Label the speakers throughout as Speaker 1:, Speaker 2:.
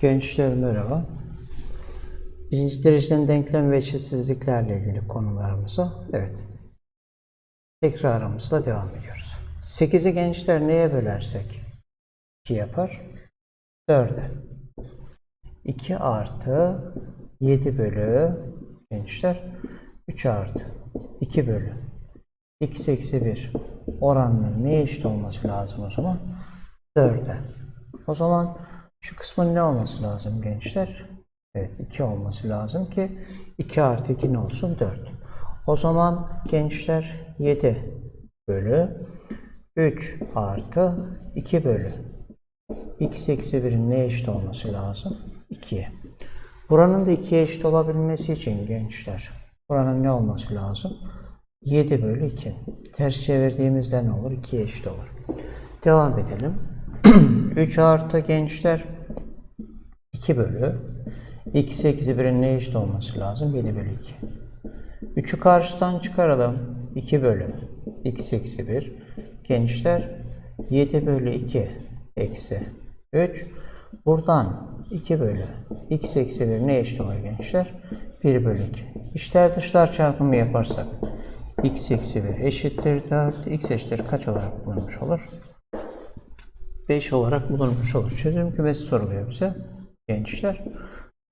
Speaker 1: Gençler merhaba. Birinci dereceden denklem ve eşitsizliklerle ilgili konularımıza evet tekrarımızla devam ediyoruz. 8'i gençler neye bölersek 2 yapar? 4'e. 2 artı 7 bölü gençler 3 artı 2 bölü x eksi 1 oranının neye eşit olması lazım o zaman? 4'e. O zaman şu kısmın ne olması lazım gençler? Evet 2 olması lazım ki 2 artı 2 ne olsun? 4. O zaman gençler 7 bölü 3 artı 2 bölü x eksi 1'in ne eşit olması lazım? 2'ye. Buranın da 2'ye eşit olabilmesi için gençler buranın ne olması lazım? 7 bölü 2. Ters çevirdiğimizde ne olur? 2'ye eşit olur. Devam edelim. 3 artı gençler 2 bölü x eksi 1'in ne eşit olması lazım? 7 bölü 2. 3'ü karşıdan çıkaralım. 2 bölü x eksi 1. Gençler 7 bölü 2 eksi 3. Buradan 2 bölü x eksi 1 ne eşit olur gençler? 1 bölü 2. İşler dışlar çarpımı yaparsak x eksi 1 eşittir 4. x eşittir kaç olarak bulunmuş olur? 5 olarak bulunmuş olur. Çözüm kümesi soruluyor bize gençler.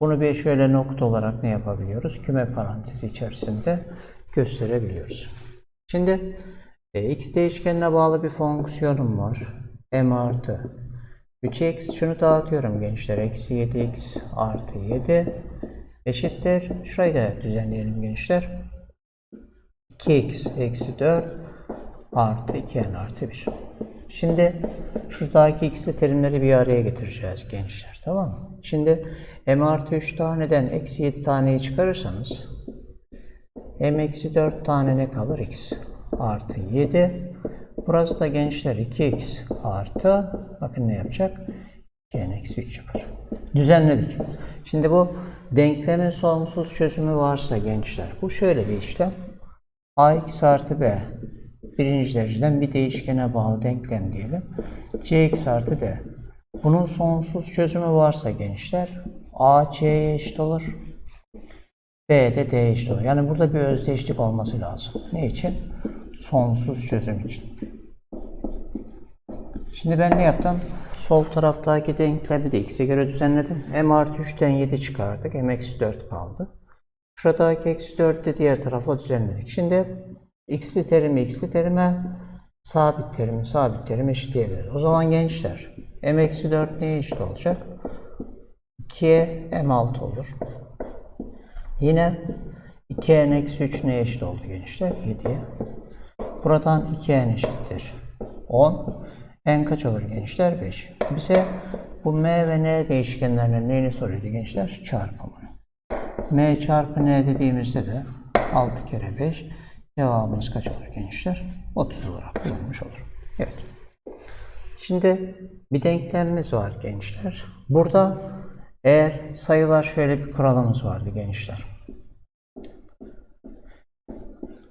Speaker 1: Bunu bir şöyle nokta olarak ne yapabiliyoruz? Küme parantezi içerisinde gösterebiliyoruz. Şimdi e, x değişkenine bağlı bir fonksiyonum var. m artı 3x şunu dağıtıyorum gençler. Eksi 7x artı 7 eşittir. Şurayı da düzenleyelim gençler. 2x eksi 4 artı 2n artı 1. Şimdi şuradaki x'li terimleri bir araya getireceğiz gençler. Tamam mı? Şimdi m artı 3 taneden eksi 7 taneyi çıkarırsanız m eksi 4 tane ne kalır? x artı 7. Burası da gençler 2x artı bakın ne yapacak? 2n eksi 3 yapar. Düzenledik. Şimdi bu denklemin sonsuz çözümü varsa gençler bu şöyle bir işlem. ax artı b birinci dereceden bir değişkene bağlı denklem diyelim. cx artı d. Bunun sonsuz çözümü varsa gençler a c'ye eşit olur. b de d'ye eşit olur. Yani burada bir özdeşlik olması lazım. Ne için? Sonsuz çözüm için. Şimdi ben ne yaptım? Sol taraftaki denklemi de x'e göre düzenledim. m artı 3'ten 7 çıkardık. m eksi 4 kaldı. Şuradaki eksi 4 de diğer tarafa düzenledik. Şimdi x'li terimi x'li terime, sabit terimi sabit terime eşitleyebiliriz. O zaman gençler m eksi 4 neye eşit olacak? 2'ye m6 olur. Yine 2n eksi 3 neye eşit oldu gençler? 7'ye. Buradan 2n eşittir 10. n kaç olur gençler? 5. Bize bu m ve n değişkenlerinin neyini soruyordu gençler? Çarpımını. m çarpı n dediğimizde de 6 kere 5 Cevabımız kaç olur gençler? 30 olarak bulunmuş olur. Evet. Şimdi bir denklemimiz var gençler. Burada eğer sayılar şöyle bir kuralımız vardı gençler.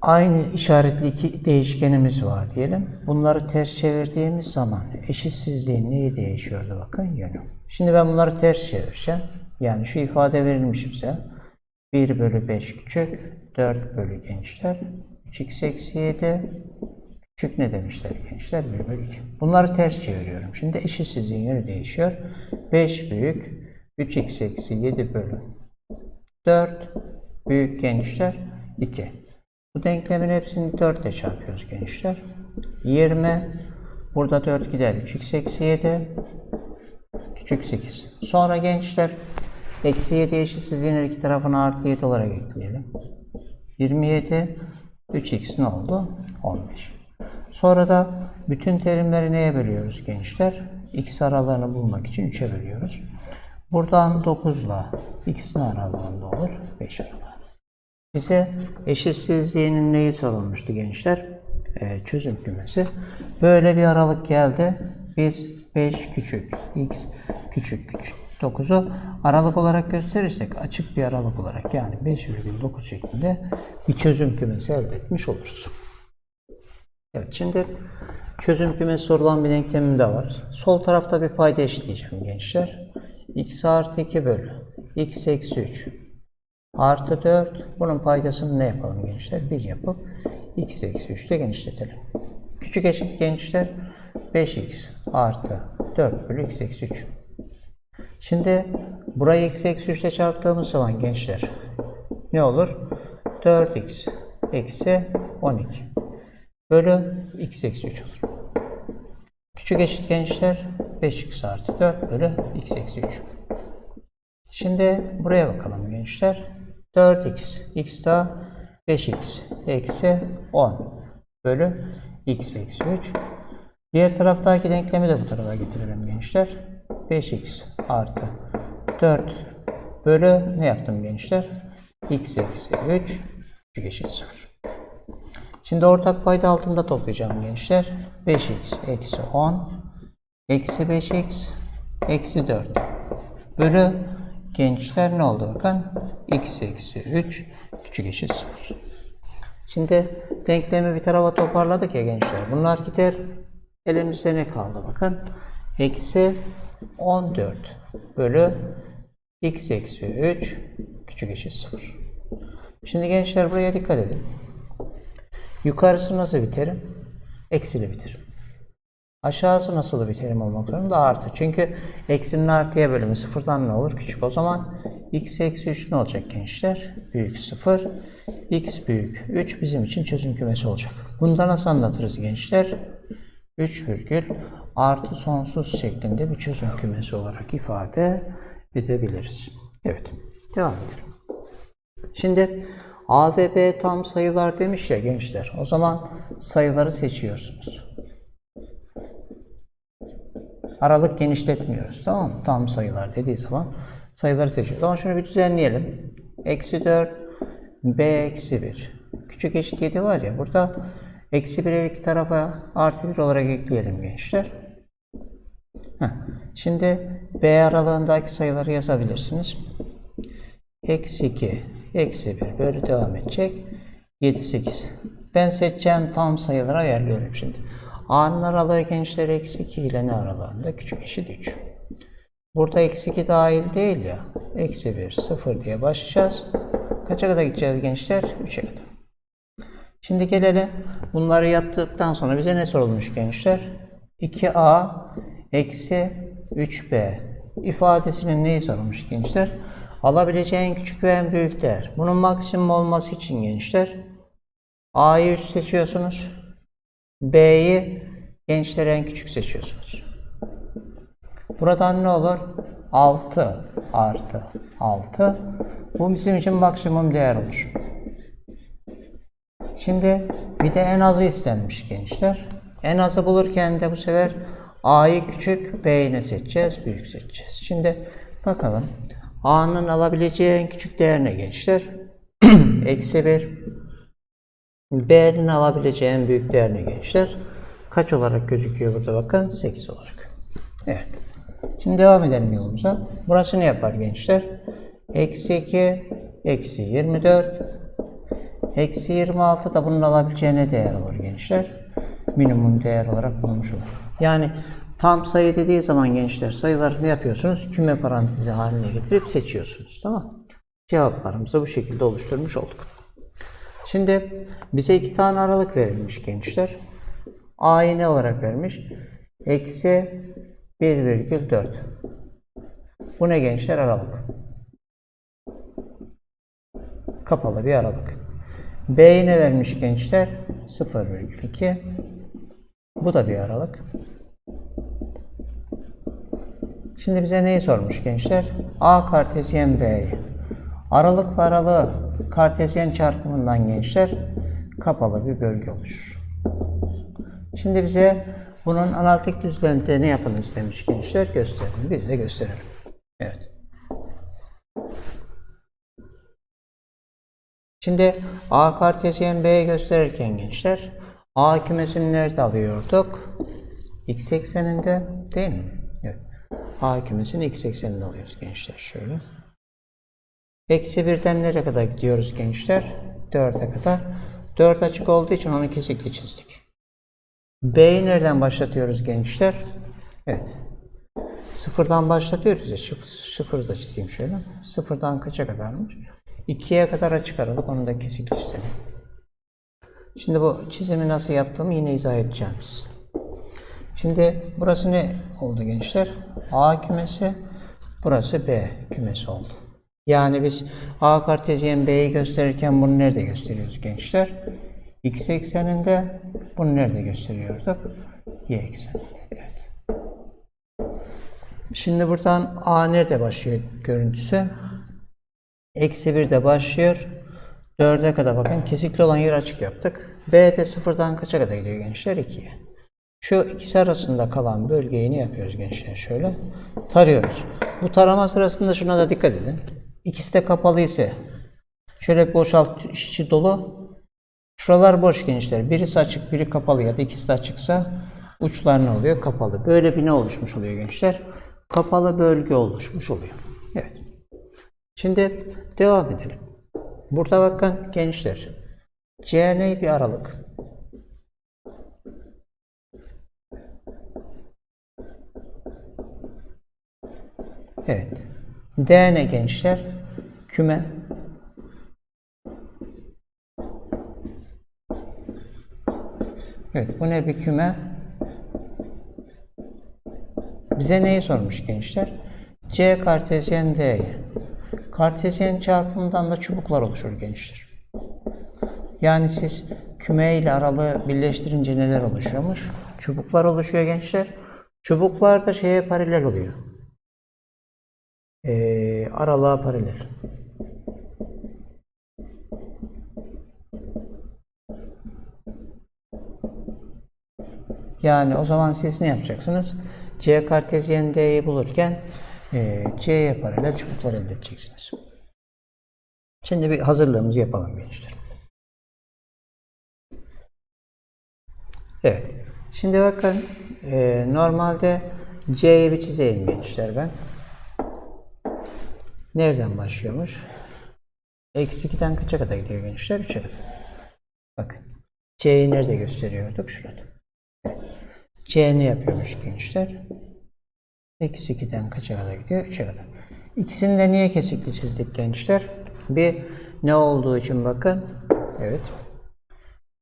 Speaker 1: Aynı işaretli iki değişkenimiz var diyelim. Bunları ters çevirdiğimiz zaman eşitsizliğin neyi değişiyordu bakın yönü. Şimdi ben bunları ters çevireceğim. Yani şu ifade verilmiş bize. 1 bölü 5 küçük, 4 bölü gençler, 3x eksi 7 küçük ne demişler gençler? 1 bölü 2. Bunları ters çeviriyorum. Şimdi eşitsizliğin yönü değişiyor. 5 büyük 3x eksi 7 bölü 4 büyük gençler 2. Bu denklemin hepsini 4 ile çarpıyoruz gençler. 20 burada 4 gider 3x eksi 7 küçük 8. Sonra gençler eksi 7 eşitsizliğin iki tarafını artı 7 olarak ekleyelim. 27 3x ne oldu? 15. Sonra da bütün terimleri neye bölüyoruz gençler? x aralığını bulmak için 3'e bölüyoruz. Buradan 9 ile x'in aralığında olur? 5 aralığı. Bize eşitsizliğinin neyi sorulmuştu gençler? Ee, çözüm kümesi. Böyle bir aralık geldi. Biz 5 küçük, x küçük küçük 9'u aralık olarak gösterirsek açık bir aralık olarak yani 5,9 şeklinde bir çözüm kümesi elde etmiş oluruz. Evet şimdi çözüm kümesi sorulan bir denklemim de var. Sol tarafta bir payda eşitleyeceğim gençler. x artı 2 bölü x eksi 3 artı 4. Bunun paydasını ne yapalım gençler? 1 yapıp x eksi 3'te genişletelim. Küçük eşit gençler 5x artı 4 bölü x eksi 3. Şimdi burayı x eksi 3 ile çarptığımız zaman gençler ne olur? 4x eksi 12 bölü x eksi 3 olur. Küçük eşit gençler 5x artı 4 bölü x eksi 3. Şimdi buraya bakalım gençler. 4x, x daha 5x eksi 10 bölü x eksi 3. Diğer taraftaki denklemi de bu tarafa getirelim gençler. 5x artı 4 bölü ne yaptım gençler? x eksi 3 küçük eşit 0. Şimdi ortak payda altında toplayacağım gençler. 5x eksi 10 eksi 5x eksi 4 bölü gençler ne oldu bakın? x eksi 3 küçük eşit 0. Şimdi denklemi bir tarafa toparladık ya gençler. Bunlar gider. Elimizde ne kaldı bakın? Eksi 14 bölü x eksi 3 küçük eşit 0. Şimdi gençler buraya dikkat edin. Yukarısı nasıl bir terim? Eksili bir. Aşağısı nasıl bir terim olmak zorunda? Artı. Çünkü eksinin artıya bölümü sıfırdan ne olur? Küçük. O zaman x eksi 3 ne olacak gençler? Büyük 0. x büyük 3 bizim için çözüm kümesi olacak. Bunda nasıl anlatırız gençler? 3 virgül artı sonsuz şeklinde bir çözüm kümesi olarak ifade edebiliriz. Evet. Devam edelim. Şimdi A ve B tam sayılar demiş ya gençler. O zaman sayıları seçiyorsunuz. Aralık genişletmiyoruz. Tamam mı? Tam sayılar dediği zaman sayıları seçiyoruz. Ama şunu bir düzenleyelim. Eksi 4, B eksi 1. Küçük eşit 7 var ya. Burada eksi 1'e iki tarafa artı 1 olarak ekleyelim gençler. Şimdi B aralığındaki sayıları yazabilirsiniz. Eksi 2, eksi 1 böyle devam edecek. 7, 8. Ben seçeceğim tam sayıları ayarlıyorum şimdi. A'nın aralığı gençler eksi 2 ile ne aralığında? Küçük eşit 3. Burada eksi 2 dahil değil ya. Eksi 1, 0 diye başlayacağız. Kaça kadar gideceğiz gençler? 3'e kadar. Şimdi gelelim. Bunları yaptıktan sonra bize ne sorulmuş gençler? 2A eksi 3B ifadesinin neyi sorulmuş gençler? Alabileceğin küçük ve en büyük değer. Bunun maksimum olması için gençler A'yı 3 seçiyorsunuz. B'yi gençler en küçük seçiyorsunuz. Buradan ne olur? 6 artı 6. Bu bizim için maksimum değer olur. Şimdi bir de en azı istenmiş gençler. En azı bulurken de bu sefer A'yı küçük, B'yi ne seçeceğiz? Büyük seçeceğiz. Şimdi bakalım. A'nın alabileceği en küçük değer ne gençler? Eksi 1. B'nin alabileceği en büyük değer ne gençler? Kaç olarak gözüküyor burada bakın? 8 olarak. Evet. Şimdi devam edelim yolumuza. Burası ne yapar gençler? Eksi 2, eksi 24, eksi 26 da bunun alabileceği ne değer olur gençler? Minimum değer olarak bulmuş olur. Yani tam sayı dediği zaman gençler sayıları ne yapıyorsunuz? Küme parantezi haline getirip seçiyorsunuz. Tamam Cevaplarımızı bu şekilde oluşturmuş olduk. Şimdi bize iki tane aralık verilmiş gençler. A'yı ne olarak vermiş? Eksi 1,4. Bu ne gençler? Aralık. Kapalı bir aralık. B'yi ne vermiş gençler? 0,2. Bu da bir aralık. Şimdi bize neyi sormuş gençler? A kartezyen B'yi. Aralıkla aralığı kartezyen çarpımından gençler kapalı bir bölge oluşur. Şimdi bize bunun analitik düzlemde ne yapın istemiş gençler gösterin. Biz de gösterelim. Evet. Şimdi A kartezyen B'ye gösterirken gençler A kümesini nerede alıyorduk? X ekseninde değil mi? A kümesini X ekseninde alıyoruz gençler şöyle. Eksi birden nereye kadar gidiyoruz gençler? 4'e kadar. 4 açık olduğu için onu kesikli çizdik. B'yi nereden başlatıyoruz gençler? Evet. Sıfırdan başlatıyoruz ya. Sıfır, sıfırı da çizeyim şöyle. Sıfırdan kaça kadarmış? 2'ye kadar açık aralık. Onu da kesik çizelim. Şimdi bu çizimi nasıl yaptığımı yine izah edeceğim size. Şimdi burası ne oldu gençler? A kümesi. Burası B kümesi oldu. Yani biz A kartezyen B'yi gösterirken bunu nerede gösteriyoruz gençler? X ekseninde bunu nerede gösteriyorduk? Y ekseninde. Evet. Şimdi buradan A nerede başlıyor görüntüsü? Eksi 1'de başlıyor. 4'e kadar bakın kesikli olan yer açık yaptık. B'de sıfırdan kaça kadar gidiyor gençler? 2'ye. Şu ikisi arasında kalan bölgeyi ne yapıyoruz gençler? Şöyle tarıyoruz. Bu tarama sırasında şuna da dikkat edin. İkisi de kapalı ise şöyle boşalt içi dolu. Şuralar boş gençler. Birisi açık, biri kapalı ya da ikisi de açıksa uçlar ne oluyor? Kapalı. Böyle bir ne oluşmuş oluyor gençler? Kapalı bölge oluşmuş oluyor. Evet. Şimdi devam edelim. Burada bakın gençler. CN bir aralık. Evet. D ne gençler? Küme. Evet, bu ne bir küme? Bize neyi sormuş gençler? C kartezyen D'ye. Kartezyen çarpımından da çubuklar oluşur gençler. Yani siz küme ile aralığı birleştirince neler oluşuyormuş? Çubuklar oluşuyor gençler. Çubuklar da şeye paralel oluyor. Ee, aralığa paralel. Yani o zaman siz ne yapacaksınız? C kartezyen D'yi bulurken e, C'ye paralel çubuklar elde edeceksiniz. Şimdi bir hazırlığımızı yapalım gençler. Evet. Şimdi bakın e, normalde C'yi bir çizeyim gençler ben. Nereden başlıyormuş? Eksi 2'den kaça kadar gidiyor gençler? 3'e kadar. Bakın. C'yi nerede gösteriyorduk? Şurada. C ne yapıyormuş gençler? Eksi 2'den kaça kadar gidiyor? 3'e kadar. İkisini de niye kesikli çizdik gençler? Bir ne olduğu için bakın. Evet.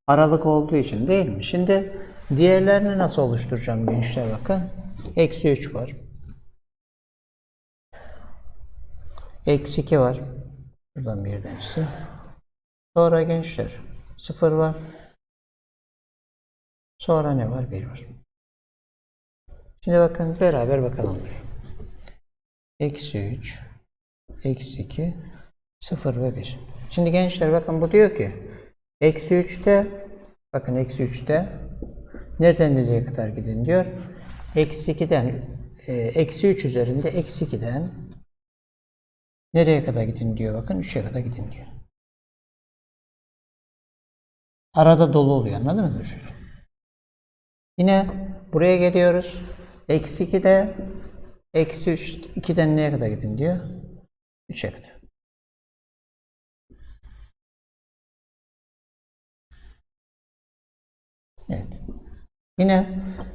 Speaker 1: Aralık olduğu için değil mi? Şimdi diğerlerini nasıl oluşturacağım gençler bakın. Eksi 3 var. Eksi 2 var. Buradan bir tanesi. Sonra gençler 0 var. Sonra ne var? 1 var. Şimdi bakın beraber bakalım. Eksi 3, eksi 2, 0 ve 1. Şimdi gençler bakın bu diyor ki eksi 3'te bakın eksi 3'te nereden nereye kadar gidin diyor. Eksi 2'den e, eksi 3 üzerinde eksi 2'den nereye kadar gidin diyor bakın 3'e kadar gidin diyor. Arada dolu oluyor anladınız mı şöyle? Yine buraya geliyoruz. Eksi 2 de eksi 3 2'den neye kadar gidin diyor? 3'e kadar. Evet. Yine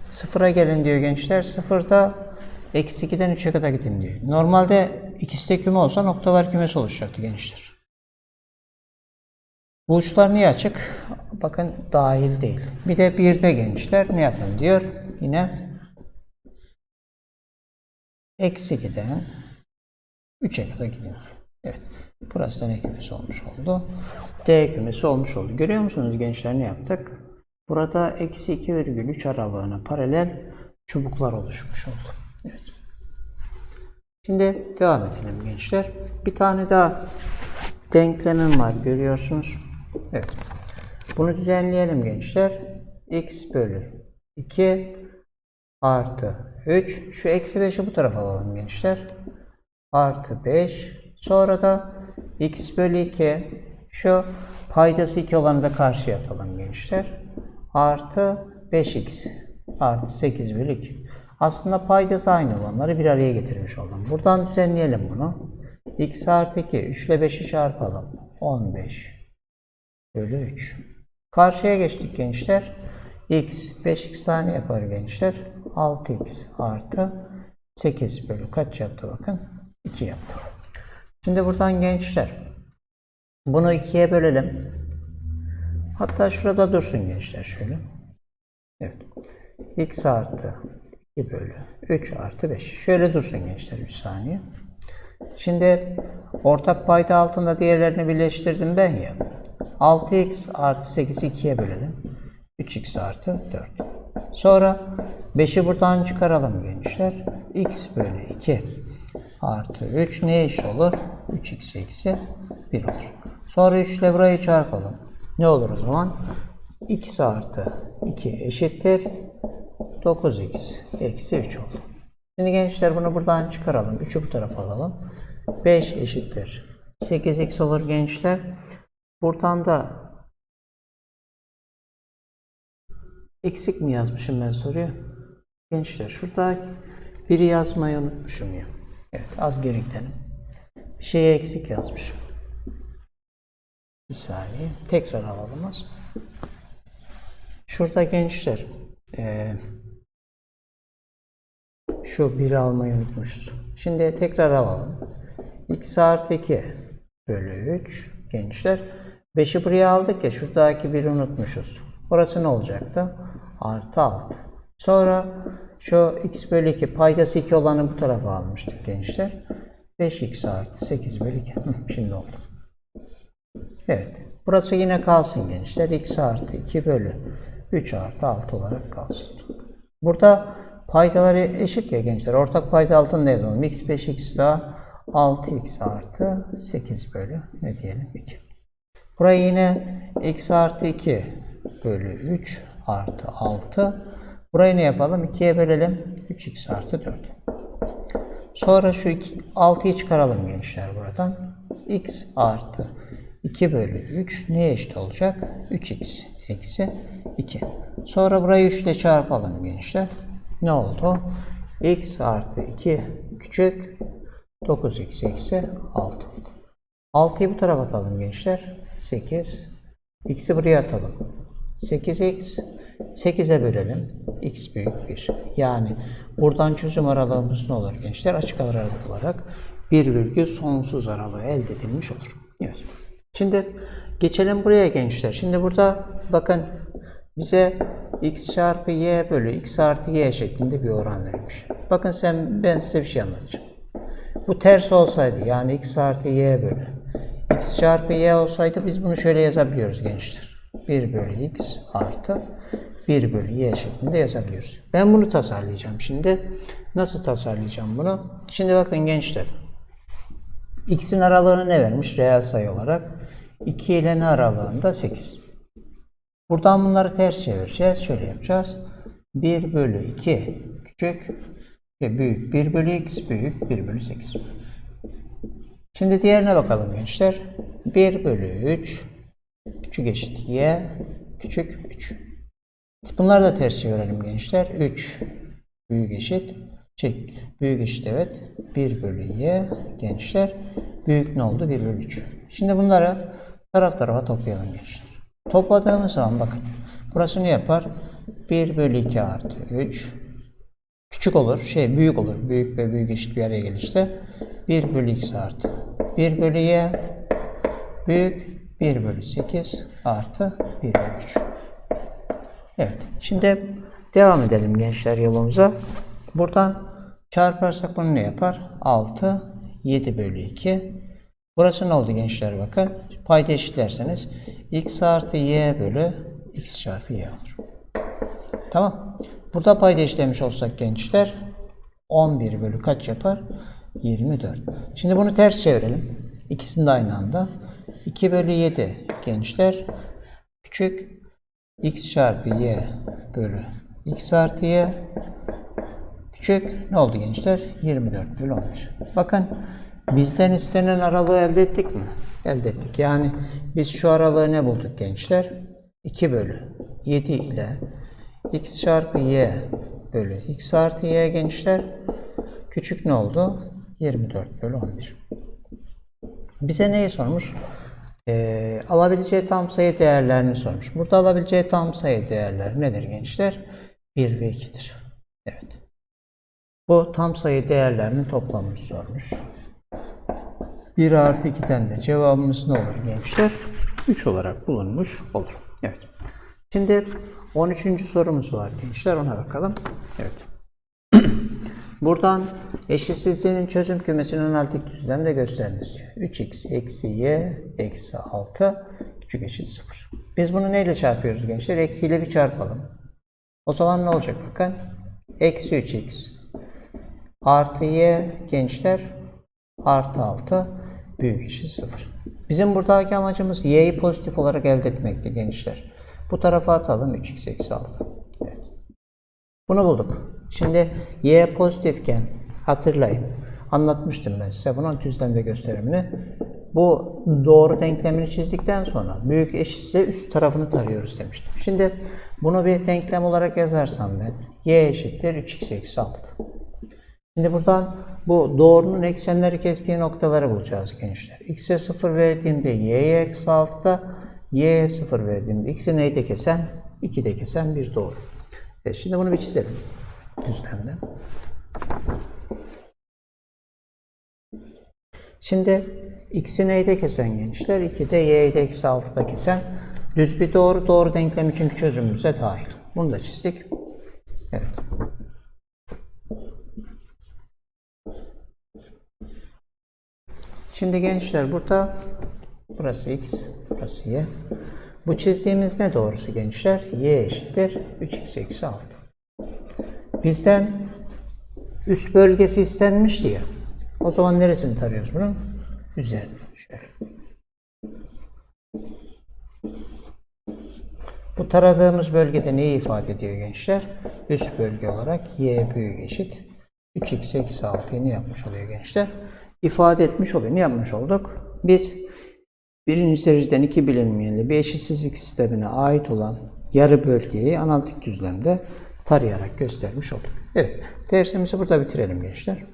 Speaker 1: sıfıra gelin diyor gençler. Sıfırda eksi 2'den 3'e kadar gidin diyor. Normalde ikisi de küme olsa noktalar kümesi oluşacaktı gençler. Bu uçlar niye açık? Bakın dahil değil. Bir de bir de gençler ne yapın diyor. Yine eksi 2'den 3'e kadar gidin. Evet. Burası da ne kümesi olmuş oldu? D kümesi olmuş oldu. Görüyor musunuz gençler ne yaptık? Burada eksi 2,3 aralığına paralel çubuklar oluşmuş oldu. Evet. Şimdi devam edelim gençler. Bir tane daha denklemim var görüyorsunuz. Evet. Bunu düzenleyelim gençler. x bölü 2 artı 3. Şu eksi 5'i bu tarafa alalım gençler. Artı 5. Sonra da x bölü 2. Şu paydası 2 olanı da karşıya atalım gençler. Artı 5x artı 8 bölü 2. Aslında paydası aynı olanları bir araya getirmiş oldum. Buradan düzenleyelim bunu. x artı 2. 3 ile 5'i çarpalım. 15 bölü 3. Karşıya geçtik gençler. x 5x tane yapar gençler. 6x artı 8 bölü kaç yaptı bakın? 2 yaptı. Şimdi buradan gençler bunu 2'ye bölelim. Hatta şurada dursun gençler şöyle. Evet. x artı 2 bölü 3 artı 5. Şöyle dursun gençler bir saniye. Şimdi ortak payda altında diğerlerini birleştirdim ben ya. 6x artı 8'i 2'ye bölelim. 3x artı 4. Sonra 5'i buradan çıkaralım gençler. x bölü 2 artı 3 ne eşit olur? 3x eksi 1 olur. Sonra 3 ile burayı çarpalım. Ne olur o zaman? x artı 2 eşittir 9x eksi 3 olur. Şimdi gençler bunu buradan çıkaralım. 3'ü bu tarafa alalım. 5 eşittir 8x olur gençler. Buradan da eksik mi yazmışım ben soruyu? Gençler şurada biri yazmayı unutmuşum ya. Evet az geri gidelim. Bir şeye eksik yazmışım. Bir saniye. Tekrar alalım az. Şurada gençler şu biri almayı unutmuşuz. Şimdi tekrar alalım. x artı 2 bölü 3 gençler. 5'i buraya aldık ya şuradaki 1'i unutmuşuz. Orası ne olacaktı? Artı 6. Sonra şu x bölü 2 paydası 2 olanı bu tarafa almıştık gençler. 5x artı 8 bölü 2. Hı, Şimdi oldu. Evet. Burası yine kalsın gençler. x artı 2 bölü 3 artı 6 olarak kalsın. Burada paydaları eşit ya gençler. Ortak payda altında yazalım. x 5x daha 6x artı 8 bölü ne diyelim 2. Burayı yine x artı 2 bölü 3 artı 6. Burayı ne yapalım? 2'ye bölelim. 3x artı 4. Sonra şu 6'yı çıkaralım gençler buradan. x artı 2 bölü 3 neye eşit olacak? 3x eksi 2. Sonra burayı 3 ile çarpalım gençler. Ne oldu? x artı 2 küçük 9x eksi 6 oldu. 6'yı bu tarafa atalım gençler. 8. x'i buraya atalım. 8x 8'e bölelim. x büyük 1. Yani buradan çözüm aralığımız ne olur gençler? Açık aralık olarak 1 virgül sonsuz aralığı elde edilmiş olur. Evet. Şimdi geçelim buraya gençler. Şimdi burada bakın bize x çarpı y bölü x artı y şeklinde bir oran verilmiş. Bakın sen ben size bir şey anlatacağım. Bu ters olsaydı yani x artı y bölü x çarpı y olsaydı biz bunu şöyle yazabiliyoruz gençler. 1 bölü x artı 1 bölü y şeklinde yazabiliyoruz. Ben bunu tasarlayacağım şimdi. Nasıl tasarlayacağım bunu? Şimdi bakın gençler. x'in aralığını ne vermiş? Reel sayı olarak. 2 ile ne aralığında? 8. Buradan bunları ters çevireceğiz. Şöyle yapacağız. 1 bölü 2 küçük ve büyük. 1 bölü x büyük 1 bölü 8. Şimdi diğerine bakalım gençler. 1 bölü 3 küçük eşit y küçük 3. Bunları da ters çevirelim gençler. 3 büyük eşit şey, büyük eşit evet 1 bölü y gençler. Büyük ne oldu? 1 bölü 3. Şimdi bunları taraf tarafa toplayalım gençler. Topladığımız zaman bakın. Burası ne yapar? 1 bölü 2 artı 3 küçük olur, şey büyük olur. Büyük ve büyük eşit bir araya gelirse 1 bölü x artı 1 bölü y büyük 1 bölü 8 artı 1 bölü 3. Evet. Şimdi devam edelim gençler yolumuza. Buradan çarparsak bunu ne yapar? 6 7 bölü 2. Burası ne oldu gençler bakın. Payda eşitlerseniz x artı y bölü x çarpı y olur. Tamam. Burada payda eşitlemiş olsak gençler 11 bölü kaç yapar? 24. Şimdi bunu ters çevirelim. İkisini de aynı anda. 2 bölü 7 gençler küçük x çarpı y bölü x artı y küçük ne oldu gençler? 24 bölü 11. Bakın bizden istenen aralığı elde ettik mi? Elde ettik. Yani biz şu aralığı ne bulduk gençler? 2 bölü 7 ile x çarpı y bölü x artı y gençler küçük ne oldu? 24 bölü 11. Bize neyi sormuş? Ee, alabileceği tam sayı değerlerini sormuş. Burada alabileceği tam sayı değerleri nedir gençler? 1 ve 2'dir. Evet. Bu tam sayı değerlerinin toplamını sormuş. 1 artı 2'den de cevabımız ne olur gençler? 3 olarak bulunmuş olur. Evet. Şimdi 13. sorumuz var gençler ona bakalım. Evet. Buradan eşitsizliğinin çözüm kümesinin analitik düzlemde gösteriniz diyor. 3x eksi y eksi 6 küçük eşit 0. Biz bunu neyle çarpıyoruz gençler? Eksiyle bir çarpalım. O zaman ne olacak bakın? Eksi 3x artı y gençler artı 6 büyük eşit 0. Bizim buradaki amacımız y'yi pozitif olarak elde etmekti gençler. Bu tarafa atalım 3x eksi 6. Evet. Bunu bulduk. Şimdi y pozitifken hatırlayın. Anlatmıştım ben size bunun düzlemde gösterimini. Bu doğru denklemini çizdikten sonra büyük eşitse üst tarafını tarıyoruz demiştim. Şimdi bunu bir denklem olarak yazarsam ben y eşittir 3x eksi 6. Şimdi buradan bu doğrunun eksenleri kestiği noktaları bulacağız gençler. x'e 0 verdiğimde y'ye eksi 6'da y'ye 0 verdiğimde x'i neyde kesen? 2'de kesen bir doğru. Evet, şimdi bunu bir çizelim düzlemde. Şimdi x'i neyde kesen gençler? 2'de y'yi de eksi 6'da kesen düz bir doğru doğru denklemi çünkü çözümümüze dahil. Bunu da çizdik. Evet. Şimdi gençler burada burası x, burası y. Bu çizdiğimiz ne doğrusu gençler? y eşittir 3x eksi 6. Bizden üst bölgesi istenmişti ya. O zaman neresini tarıyoruz bunun? Üzerini. Şöyle. Bu taradığımız bölgede neyi ifade ediyor gençler? Üst bölge olarak y büyük eşit 3x eksi 6'yı ne yapmış oluyor gençler? İfade etmiş oluyor. Ne yapmış olduk? Biz birinci dereceden iki bilinmeyenli bir eşitsizlik sistemine ait olan yarı bölgeyi analitik düzlemde tarayarak göstermiş olduk. Evet, dersimizi burada bitirelim gençler.